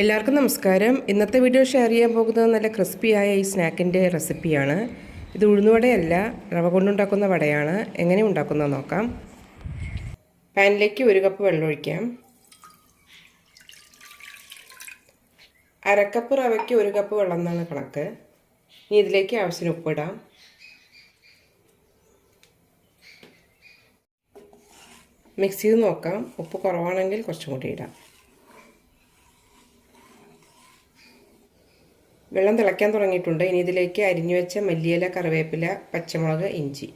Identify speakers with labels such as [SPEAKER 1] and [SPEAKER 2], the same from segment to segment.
[SPEAKER 1] എല്ലാവർക്കും നമസ്കാരം. ഇന്നത്തെ വീഡിയോ ഷെയർ ചെയ്യാൻ പോകുന്നത് നല്ല ക്രിസ്പിയായ ഈ സ്നാക്കിന്റെ റെസിപ്പിയാണ് ഇത് ഉഴുന്നുവടയല്ല റവ കൊണ്ടുണ്ടാക്കുന്ന വടയാണ്. എങ്ങനെ ഉണ്ടാക്കുന്നത് നോക്കാം. പാനിലേക്ക് ഒരു കപ്പ് വെള്ളം ഒഴിക്കാം. അരക്കപ്പ് റവയ്ക്ക് ഒരു കപ്പ് വെള്ളം എന്നാണ് കണക്ക്. ഇനി ഇതിലേക്ക് ആവശ്യത്തിന് ഉപ്പിടാം മിക്സ് ചെയ്ത് നോക്കാം. ഉപ്പ് കുറവാണെങ്കിൽ കുറച്ചും കൂടി ഇടാം. വെള്ളം തിളയ്ക്കാൻ തുടങ്ങിയിട്ടുണ്ട്. ഇനി ഇതിലേക്ക് അരിഞ്ഞു വെച്ച മല്ലിയില കറിവേപ്പില പച്ചമുളക് ഇഞ്ചി.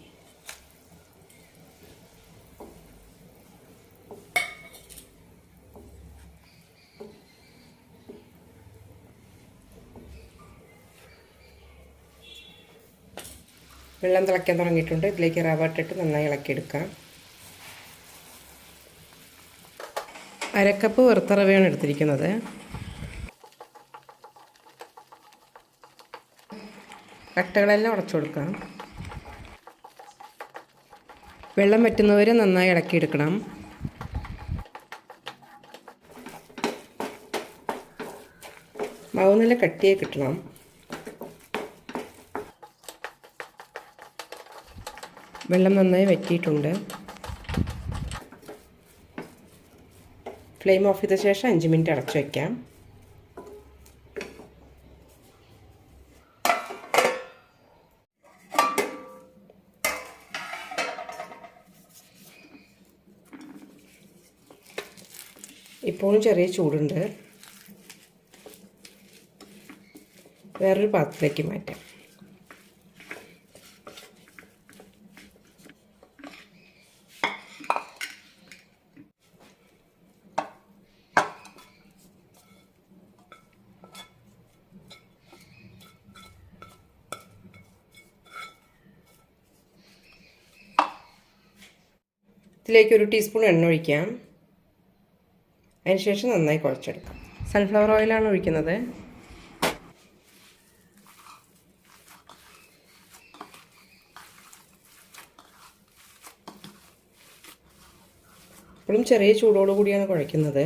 [SPEAKER 1] വെള്ളം തിളയ്ക്കാൻ തുടങ്ങിയിട്ടുണ്ട്. ഇതിലേക്ക് റവ ഇട്ടിട്ട് നന്നായി ഇളക്കിയെടുക്കാം. അരക്കപ്പ് വറുത്ത റവയാണ് എടുത്തിരിക്കുന്നത്. കട്ടകളെല്ലാം ഉടച്ചു കൊടുക്കാം വെള്ളം വറ്റുന്നവരെ നന്നായി ഇളക്കിയെടുക്കണം. മാവ് നല്ല കട്ടിയായി കിട്ടണം. വെള്ളം നന്നായി വറ്റിയിട്ടുണ്ട്. ഫ്ലെയിം ഓഫ് ചെയ്ത ശേഷം അഞ്ച് മിനിറ്റ് അടച്ചു വയ്ക്കാം. ഇപ്പോഴും ചെറിയ ചൂടുണ്ട്. വേറൊരു പാത്രത്തിലേക്ക് മാറ്റാം. ഇതിലേക്ക് ഒരു ടീസ്പൂൺ എണ്ണ ഒഴിക്കാം. അതിനുശേഷം നന്നായി കുഴച്ചെടുക്കാം. സൺഫ്ലവർ ഓയിലാണ് ഒഴിക്കുന്നത്. ഇപ്പോഴും ചെറിയ ചൂടോടു കൂടിയാണ് കുഴയ്ക്കുന്നത്.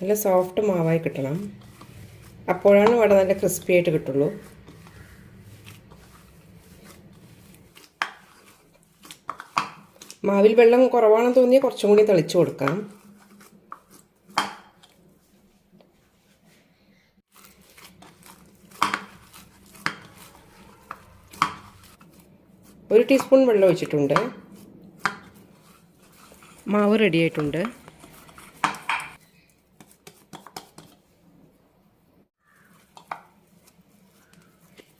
[SPEAKER 1] നല്ല സോഫ്റ്റ് മാവായി കിട്ടണം. അപ്പോഴാണ് വട നല്ല ക്രിസ്പി ആയിട്ട് കിട്ടുള്ളൂ. മാവിൽ വെള്ളം കുറവാണെന്ന് തോന്നിയാൽ കുറച്ചും കൂടി തെളിച്ചു കൊടുക്കാം. ഒരു ടീസ്പൂൺ വെള്ളം ഒഴിച്ചിട്ടുണ്ട്. മാവ് റെഡിയായിട്ടുണ്ട്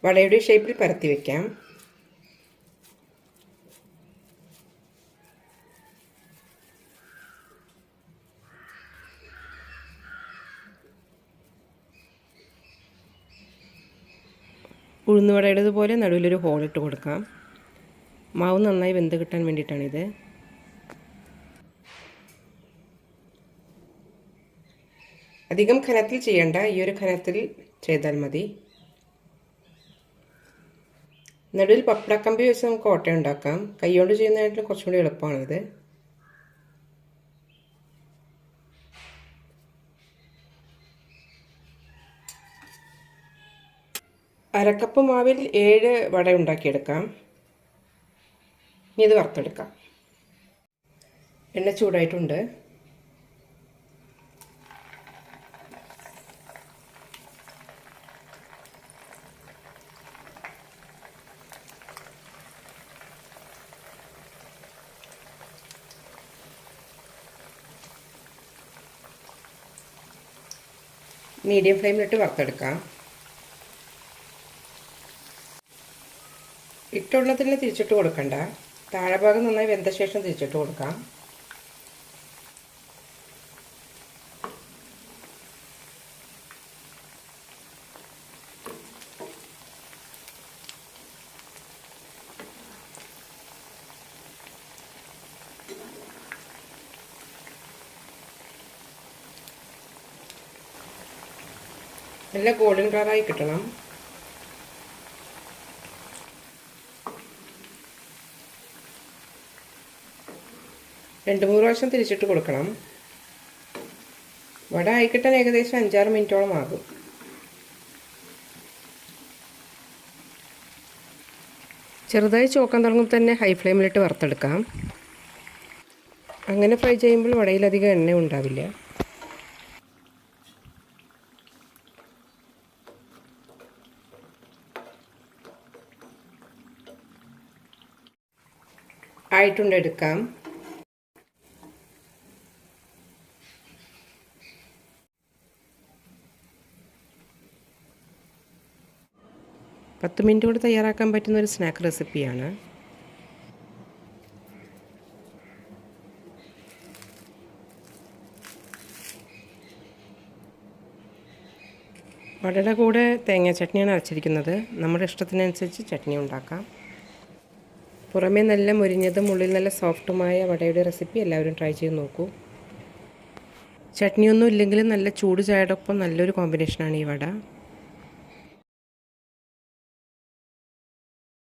[SPEAKER 1] വടയുടെ ഷേപ്പിൽ പരത്തി വയ്ക്കാം ഉഴുന്നുവടയുടേതുപോലെ നടുവിലൊരു ഹോളിട്ട് കൊടുക്കാം. മാവ് നന്നായി വെന്ത് കിട്ടാൻ വേണ്ടിയിട്ടാണിത്. അധികം ഖനത്തിൽ ചെയ്യണ്ട ഈ ഒരു ഖനത്തിൽ ചെയ്താൽ മതി. നടുവിൽ പപ്പടക്കമ്പി വെച്ച് നമുക്ക് ഓട്ട ഉണ്ടാക്കാം കൈകൊണ്ട് കുറച്ചും കൂടി എളുപ്പമാണിത്. അരക്കപ്പ് മാവിൽ ഏഴ് വട ഉണ്ടാക്കിയെടുക്കാം. ഇനി ഇത് വറുത്തെടുക്കാം. എണ്ണ ചൂടായിട്ടുണ്ട്. മീഡിയം ഫ്ലെയിമിലിട്ട് വറുത്തെടുക്കാം. ഇട്ടുള്ളതിൽ തിരിച്ചിട്ട് കൊടുക്കണ്ട. താഴെ ഭാഗം നന്നായി വെന്ത ശേഷം തിരിച്ചിട്ട് കൊടുക്കാം. നല്ല ഗോൾഡൻ കളറായി കിട്ടണം. രണ്ട് മൂന്ന് പ്രാവശ്യം തിരിച്ചിട്ട് കൊടുക്കണം. വട ആയിക്കിട്ടാൻ ഏകദേശം അഞ്ചാറ് മിനിറ്റോളം ആകും. ചെറുതായി ചോക്കാൻ തുടങ്ങുമ്പോൾ തന്നെ ഹൈ ഫ്ലെയിമിലിട്ട് വറുത്തെടുക്കാം. അങ്ങനെ ഫ്രൈ ചെയ്യുമ്പോൾ വടയിലധികം എണ്ണ ഉണ്ടാവില്ല. ആയിട്ടുണ്ട് എടുക്കാം. പത്ത് മിനിറ്റ് കൊണ്ട് തയ്യാറാക്കാൻ പറ്റുന്ന ഒരു സ്നാക്ക് റെസിപ്പിയാണ്. വടയുടെ കൂടെ തേങ്ങ ചട്നിയാണ് അരച്ചിരിക്കുന്നത്. നമ്മുടെ ഇഷ്ടത്തിനനുസരിച്ച് ചട്നി ഉണ്ടാക്കാം. പുറമേ നല്ല മുരിഞ്ഞതും ഉള്ളിൽ നല്ല സോഫ്റ്റുമായ വടയുടെ റെസിപ്പി എല്ലാവരും ട്രൈ ചെയ്ത് നോക്കൂ. ചട്നിയൊന്നും ഇല്ലെങ്കിലും നല്ല ചൂട് ചായയുടെ ഒപ്പം നല്ലൊരു കോമ്പിനേഷനാണ് ഈ വട.